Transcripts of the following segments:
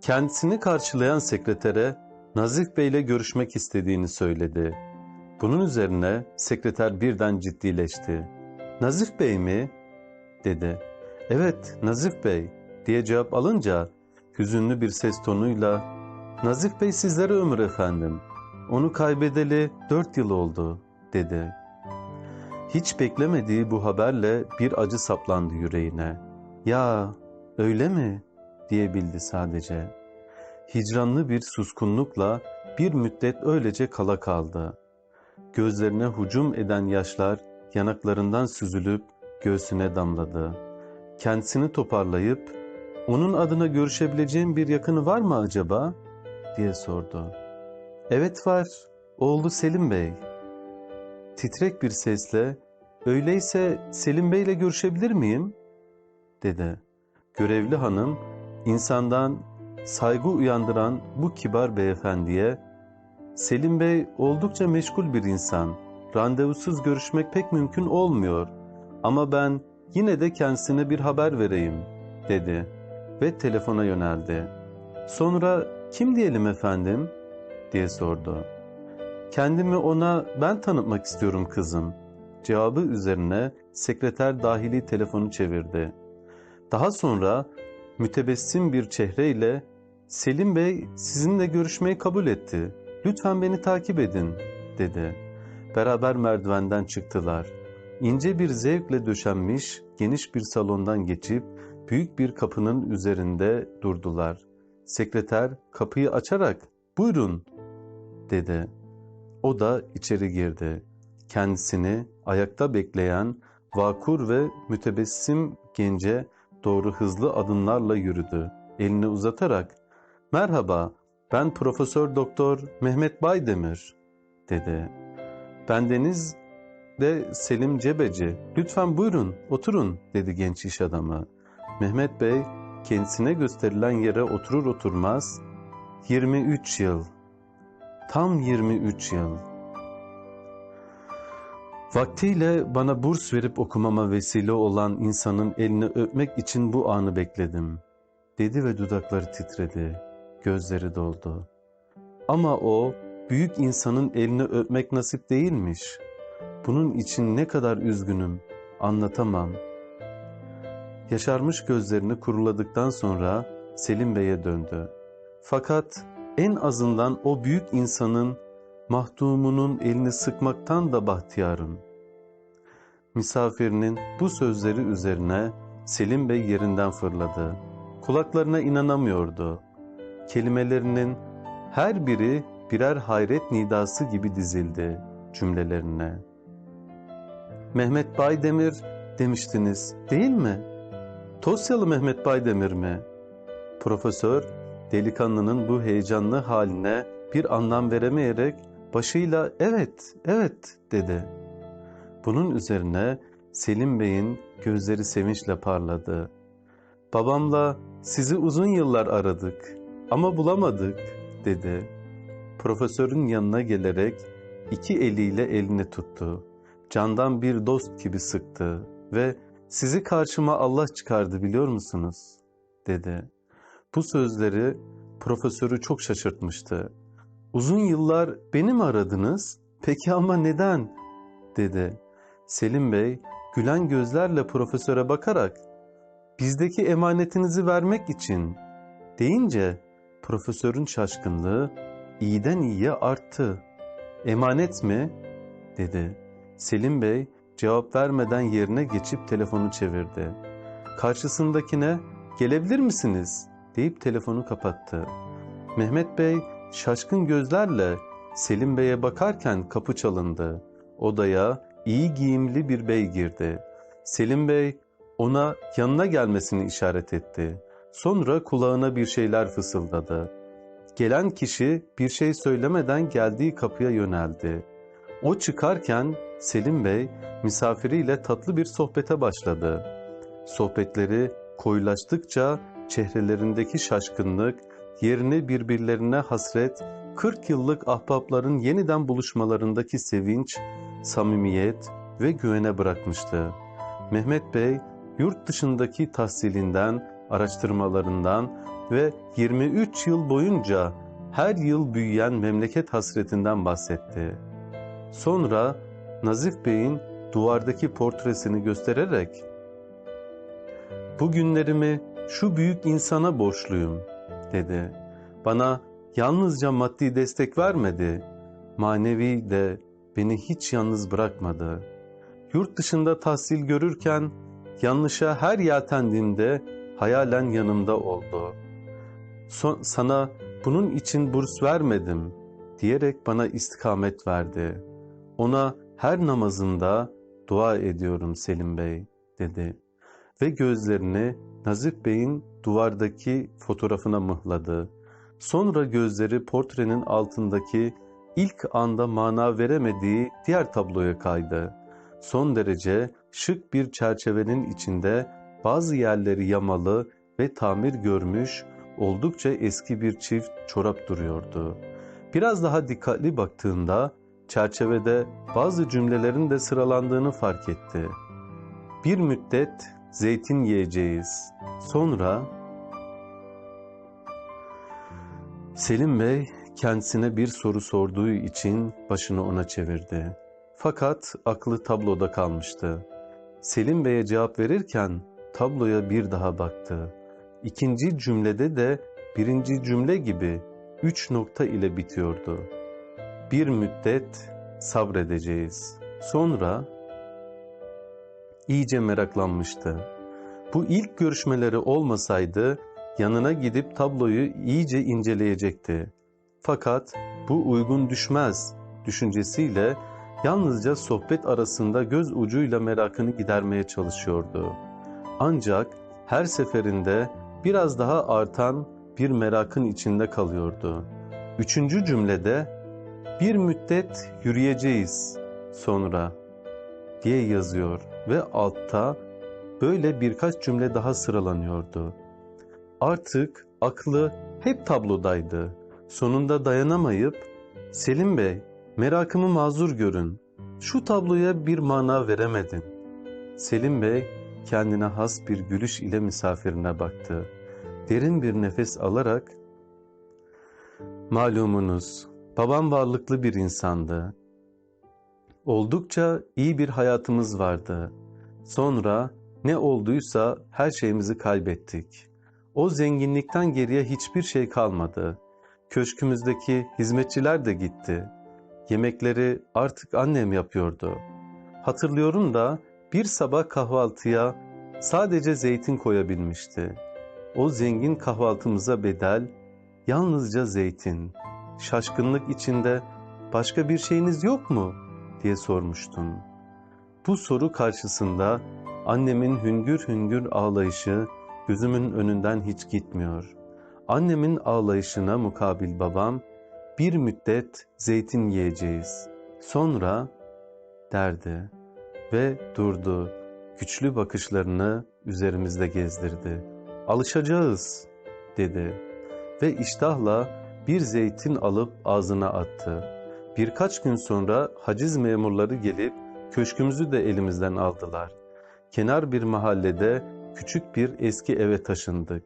Kendisini karşılayan sekretere Nazif Bey ile görüşmek istediğini söyledi. Bunun üzerine sekreter birden ciddileşti. Nazif Bey mi? dedi. Evet, Nazif Bey diye cevap alınca hüzünlü bir ses tonuyla Nazif Bey sizlere ömür efendim. Onu kaybedeli dört yıl oldu dedi. Hiç beklemediği bu haberle bir acı saplandı yüreğine. Ya öyle mi? Diyebildi sadece. Hicranlı bir suskunlukla bir müddet öylece kala kaldı. Gözlerine hücum eden yaşlar yanaklarından süzülüp göğsüne damladı. Kendisini toparlayıp, onun adına görüşebileceğim bir yakını var mı acaba? diye sordu. Evet var, oğlu Selim Bey. Titrek bir sesle, öyleyse Selim Bey ile görüşebilir miyim? dedi. Görevli hanım, insandan saygı uyandıran bu kibar beyefendiye, Selim Bey oldukça meşgul bir insan, randevusuz görüşmek pek mümkün olmuyor ama ben yine de kendisine bir haber vereyim, dedi ve telefona yöneldi. Sonra kim diyelim efendim, diye sordu. Kendimi ona ben tanıtmak istiyorum kızım. Cevabı üzerine sekreter dahili telefonu çevirdi. Daha sonra mütebessim bir çehreyle Selim Bey sizinle görüşmeyi kabul etti. Lütfen beni takip edin dedi. Beraber merdivenden çıktılar. İnce bir zevkle döşenmiş geniş bir salondan geçip büyük bir kapının üzerinde durdular. Sekreter kapıyı açarak buyurun dedi. O da içeri girdi. Kendisini ayakta bekleyen vakur ve mütebessim gence doğru hızlı adımlarla yürüdü. Elini uzatarak "Merhaba, ben Profesör Doktor Mehmet Baydemir." dedi. "Bendeniz de Selim Cebeci. Lütfen buyurun, oturun." dedi genç iş adamı. Mehmet Bey kendisine gösterilen yere oturur oturmaz 23 yıl Tam 23 yıl. Vaktiyle bana burs verip okumama vesile olan insanın elini öpmek için bu anı bekledim. Dedi ve dudakları titredi. Gözleri doldu. Ama o büyük insanın elini öpmek nasip değilmiş. Bunun için ne kadar üzgünüm, anlatamam. Yaşarmış gözlerini kuruladıktan sonra Selim Bey'e döndü. Fakat en azından o büyük insanın mahdumunun elini sıkmaktan da bahtiyarım. Misafirinin bu sözleri üzerine Selim Bey yerinden fırladı. Kulaklarına inanamıyordu. Kelimelerinin her biri birer hayret nidası gibi dizildi cümlelerine. Mehmet Baydemir demiştiniz değil mi? Tosyalı Mehmet Baydemir mi? Profesör delikanlının bu heyecanlı haline bir anlam veremeyerek başıyla evet, evet dedi. Bunun üzerine Selim Bey'in gözleri sevinçle parladı. Babamla sizi uzun yıllar aradık ama bulamadık dedi. Profesörün yanına gelerek iki eliyle elini tuttu. Candan bir dost gibi sıktı ve sizi karşıma Allah çıkardı biliyor musunuz? dedi. Bu sözleri profesörü çok şaşırtmıştı. Uzun yıllar beni mi aradınız? Peki ama neden? dedi. Selim Bey gülen gözlerle profesöre bakarak bizdeki emanetinizi vermek için deyince profesörün şaşkınlığı iyiden iyiye arttı. Emanet mi? dedi. Selim Bey cevap vermeden yerine geçip telefonu çevirdi. Karşısındakine gelebilir misiniz deyip telefonu kapattı. Mehmet Bey şaşkın gözlerle Selim Bey'e bakarken kapı çalındı. Odaya iyi giyimli bir bey girdi. Selim Bey ona yanına gelmesini işaret etti. Sonra kulağına bir şeyler fısıldadı. Gelen kişi bir şey söylemeden geldiği kapıya yöneldi. O çıkarken Selim Bey misafiriyle tatlı bir sohbete başladı. Sohbetleri koyulaştıkça çehrelerindeki şaşkınlık yerini birbirlerine hasret, 40 yıllık ahbapların yeniden buluşmalarındaki sevinç, samimiyet ve güvene bırakmıştı. Mehmet Bey yurt dışındaki tahsilinden araştırmalarından ve 23 yıl boyunca her yıl büyüyen memleket hasretinden bahsetti. Sonra Nazif Bey'in duvardaki portresini göstererek "Bu günlerimi şu büyük insana borçluyum." Dedi. Bana yalnızca maddi destek vermedi, manevi de beni hiç yalnız bırakmadı. Yurt dışında tahsil görürken yanlışa her yeltendiğimde hayalen yanımda oldu. Son, sana bunun için burs vermedim diyerek bana istikamet verdi. Ona her namazında dua ediyorum Selim Bey dedi ve gözlerini Nazif Bey'in duvardaki fotoğrafına mıhladı. Sonra gözleri portrenin altındaki ilk anda mana veremediği diğer tabloya kaydı. Son derece şık bir çerçevenin içinde bazı yerleri yamalı ve tamir görmüş oldukça eski bir çift çorap duruyordu. Biraz daha dikkatli baktığında çerçevede bazı cümlelerin de sıralandığını fark etti. Bir müddet zeytin yiyeceğiz. Sonra Selim Bey kendisine bir soru sorduğu için başını ona çevirdi. Fakat aklı tabloda kalmıştı. Selim Bey'e cevap verirken tabloya bir daha baktı. İkinci cümlede de birinci cümle gibi üç nokta ile bitiyordu. Bir müddet sabredeceğiz. Sonra iyice meraklanmıştı. Bu ilk görüşmeleri olmasaydı yanına gidip tabloyu iyice inceleyecekti. Fakat bu uygun düşmez düşüncesiyle yalnızca sohbet arasında göz ucuyla merakını gidermeye çalışıyordu. Ancak her seferinde biraz daha artan bir merakın içinde kalıyordu. Üçüncü cümlede bir müddet yürüyeceğiz sonra diye yazıyor ve altta böyle birkaç cümle daha sıralanıyordu. Artık aklı hep tablodaydı. Sonunda dayanamayıp Selim Bey merakımı mazur görün. Şu tabloya bir mana veremedin. Selim Bey kendine has bir gülüş ile misafirine baktı. Derin bir nefes alarak Malumunuz babam varlıklı bir insandı. Oldukça iyi bir hayatımız vardı. Sonra ne olduysa her şeyimizi kaybettik. O zenginlikten geriye hiçbir şey kalmadı. Köşkümüzdeki hizmetçiler de gitti. Yemekleri artık annem yapıyordu. Hatırlıyorum da bir sabah kahvaltıya sadece zeytin koyabilmişti. O zengin kahvaltımıza bedel yalnızca zeytin. Şaşkınlık içinde başka bir şeyiniz yok mu diye sormuştum. Bu soru karşısında annemin hüngür hüngür ağlayışı gözümün önünden hiç gitmiyor. Annemin ağlayışına mukabil babam, bir müddet zeytin yiyeceğiz. Sonra derdi ve durdu. Güçlü bakışlarını üzerimizde gezdirdi. Alışacağız dedi ve iştahla bir zeytin alıp ağzına attı. Birkaç gün sonra haciz memurları gelip köşkümüzü de elimizden aldılar. Kenar bir mahallede küçük bir eski eve taşındık.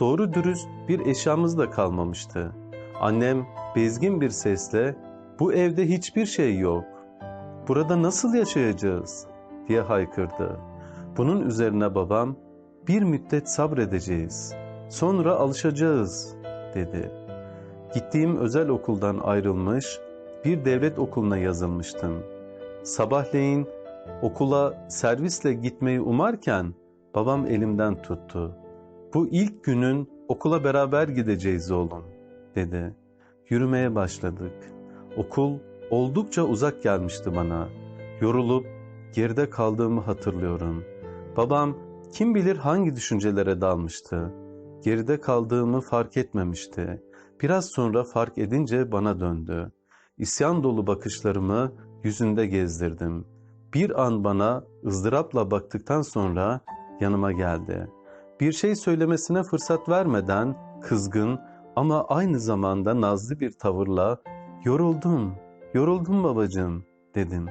Doğru dürüst bir eşyamız da kalmamıştı. Annem bezgin bir sesle bu evde hiçbir şey yok. Burada nasıl yaşayacağız diye haykırdı. Bunun üzerine babam bir müddet sabredeceğiz. Sonra alışacağız dedi. Gittiğim özel okuldan ayrılmış bir devlet okuluna yazılmıştım. Sabahleyin okula servisle gitmeyi umarken babam elimden tuttu. Bu ilk günün okula beraber gideceğiz oğlum dedi. Yürümeye başladık. Okul oldukça uzak gelmişti bana. Yorulup geride kaldığımı hatırlıyorum. Babam kim bilir hangi düşüncelere dalmıştı. Geride kaldığımı fark etmemişti. Biraz sonra fark edince bana döndü. İsyan dolu bakışlarımı yüzünde gezdirdim. Bir an bana ızdırapla baktıktan sonra yanıma geldi. Bir şey söylemesine fırsat vermeden kızgın ama aynı zamanda nazlı bir tavırla "Yoruldum, yoruldum babacığım." dedim.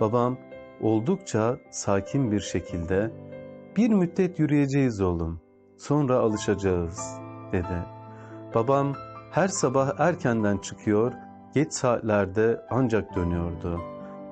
Babam oldukça sakin bir şekilde "Bir müddet yürüyeceğiz oğlum." Sonra alışacağız, dedi. Babam her sabah erkenden çıkıyor, geç saatlerde ancak dönüyordu.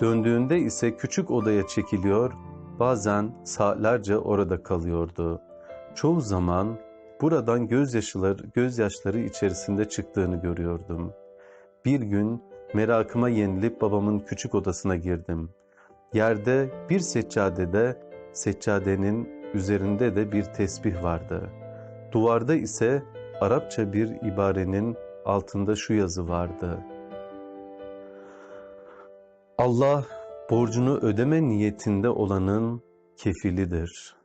Döndüğünde ise küçük odaya çekiliyor, bazen saatlerce orada kalıyordu. Çoğu zaman buradan gözyaşları, gözyaşları içerisinde çıktığını görüyordum. Bir gün merakıma yenilip babamın küçük odasına girdim. Yerde bir seccadede, seccadenin üzerinde de bir tesbih vardı. Duvarda ise Arapça bir ibarenin altında şu yazı vardı. Allah borcunu ödeme niyetinde olanın kefilidir.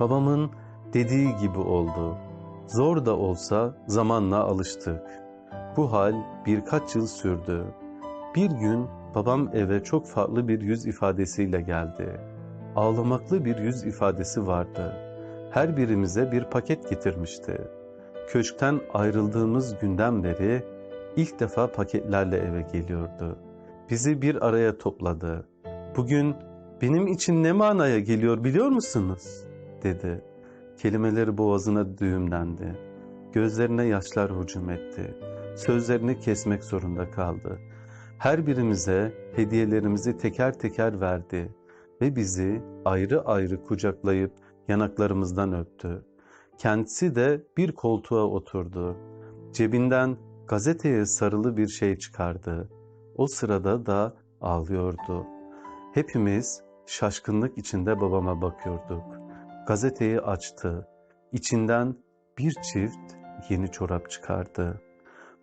Babamın dediği gibi oldu. Zor da olsa zamanla alıştık. Bu hal birkaç yıl sürdü. Bir gün babam eve çok farklı bir yüz ifadesiyle geldi. Ağlamaklı bir yüz ifadesi vardı. Her birimize bir paket getirmişti. Köşkten ayrıldığımız günden beri ilk defa paketlerle eve geliyordu. Bizi bir araya topladı. Bugün benim için ne manaya geliyor biliyor musunuz? dedi. Kelimeleri boğazına düğümlendi. Gözlerine yaşlar hücum etti. Sözlerini kesmek zorunda kaldı. Her birimize hediyelerimizi teker teker verdi ve bizi ayrı ayrı kucaklayıp yanaklarımızdan öptü. Kendisi de bir koltuğa oturdu. Cebinden gazeteye sarılı bir şey çıkardı. O sırada da ağlıyordu. Hepimiz şaşkınlık içinde babama bakıyorduk. Gazeteyi açtı. İçinden bir çift yeni çorap çıkardı.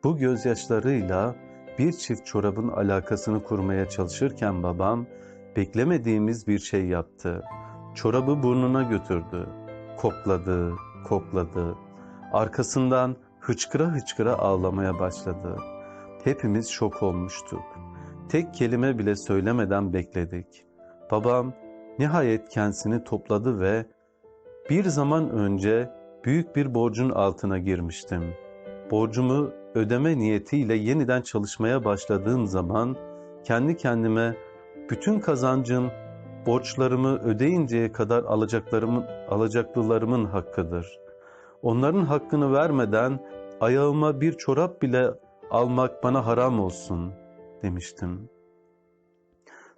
Bu gözyaşlarıyla bir çift çorabın alakasını kurmaya çalışırken babam beklemediğimiz bir şey yaptı. Çorabı burnuna götürdü. Kokladı, kokladı. Arkasından hıçkıra hıçkıra ağlamaya başladı. Hepimiz şok olmuştuk. Tek kelime bile söylemeden bekledik. Babam nihayet kendisini topladı ve bir zaman önce büyük bir borcun altına girmiştim. Borcumu ödeme niyetiyle yeniden çalışmaya başladığım zaman kendi kendime bütün kazancım borçlarımı ödeyinceye kadar alacaklarımın, alacaklılarımın hakkıdır. Onların hakkını vermeden ayağıma bir çorap bile almak bana haram olsun demiştim.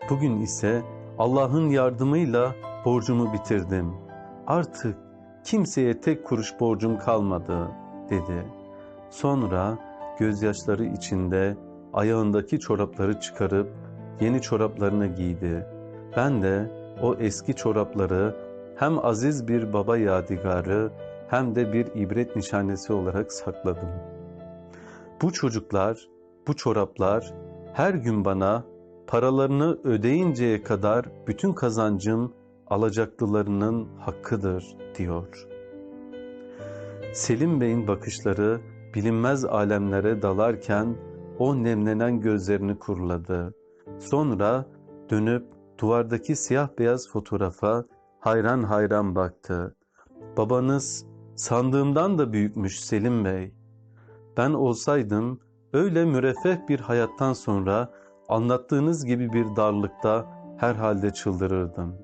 Bugün ise Allah'ın yardımıyla borcumu bitirdim. Artık kimseye tek kuruş borcum kalmadı dedi. Sonra gözyaşları içinde ayağındaki çorapları çıkarıp yeni çoraplarını giydi. Ben de o eski çorapları hem aziz bir baba yadigarı hem de bir ibret nişanesi olarak sakladım. Bu çocuklar, bu çoraplar her gün bana paralarını ödeyinceye kadar bütün kazancım alacaklılarının hakkıdır diyor. Selim Bey'in bakışları bilinmez alemlere dalarken o nemlenen gözlerini kuruladı. Sonra dönüp duvardaki siyah beyaz fotoğrafa hayran hayran baktı. Babanız sandığımdan da büyükmüş Selim Bey. Ben olsaydım öyle müreffeh bir hayattan sonra anlattığınız gibi bir darlıkta herhalde çıldırırdım.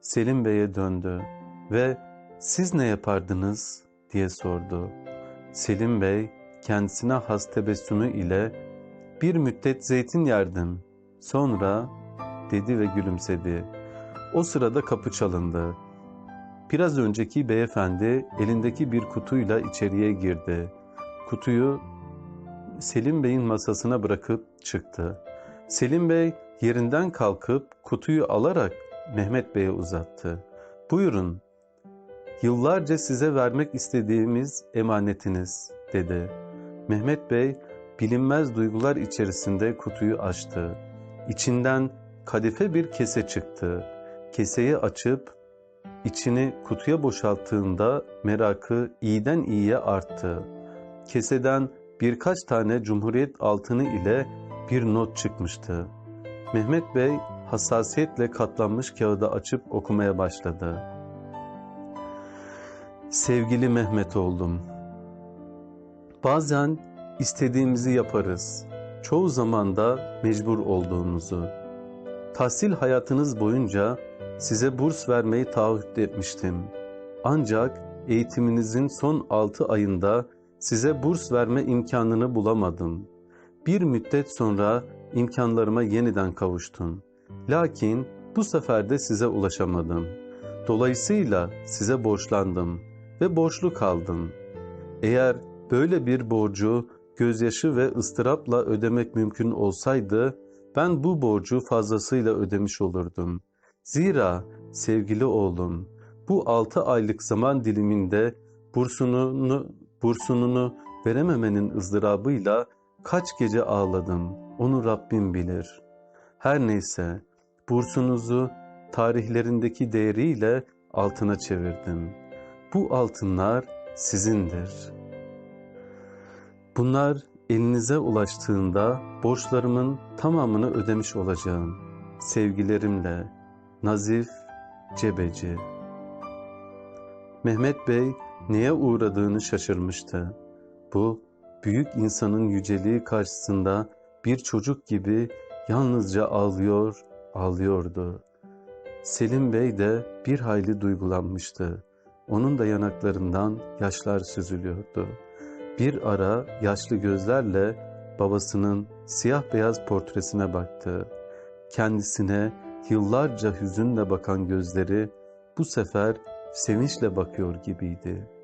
Selim Bey'e döndü ve siz ne yapardınız diye sordu. Selim Bey kendisine has tebessümü ile bir müddet zeytin yerdim. Sonra dedi ve gülümsedi. O sırada kapı çalındı. Biraz önceki beyefendi elindeki bir kutuyla içeriye girdi. Kutuyu Selim Bey'in masasına bırakıp çıktı. Selim Bey yerinden kalkıp kutuyu alarak Mehmet Bey'e uzattı. Buyurun, yıllarca size vermek istediğimiz emanetiniz dedi. Mehmet Bey bilinmez duygular içerisinde kutuyu açtı. İçinden kadife bir kese çıktı. Keseyi açıp içini kutuya boşalttığında merakı iyiden iyiye arttı. Keseden birkaç tane Cumhuriyet altını ile bir not çıkmıştı. Mehmet Bey hassasiyetle katlanmış kağıdı açıp okumaya başladı. Sevgili Mehmet oldum. Bazen istediğimizi yaparız. Çoğu zaman da mecbur olduğumuzu. Tahsil hayatınız boyunca size burs vermeyi taahhüt etmiştim. Ancak eğitiminizin son 6 ayında size burs verme imkanını bulamadım. Bir müddet sonra imkanlarıma yeniden kavuştum. Lakin bu sefer de size ulaşamadım. Dolayısıyla size borçlandım ve borçlu kaldım. Eğer böyle bir borcu gözyaşı ve ıstırapla ödemek mümkün olsaydı, ben bu borcu fazlasıyla ödemiş olurdum. Zira sevgili oğlum, bu altı aylık zaman diliminde bursununu, bursununu verememenin ızdırabıyla kaç gece ağladım, onu Rabbim bilir. Her neyse, bursunuzu tarihlerindeki değeriyle altına çevirdim. Bu altınlar sizindir. Bunlar elinize ulaştığında borçlarımın tamamını ödemiş olacağım. Sevgilerimle Nazif Cebeci Mehmet Bey neye uğradığını şaşırmıştı. Bu büyük insanın yüceliği karşısında bir çocuk gibi yalnızca ağlıyor, ağlıyordu. Selim Bey de bir hayli duygulanmıştı. Onun da yanaklarından yaşlar süzülüyordu. Bir ara yaşlı gözlerle babasının siyah beyaz portresine baktı. Kendisine yıllarca hüzünle bakan gözleri bu sefer sevinçle bakıyor gibiydi.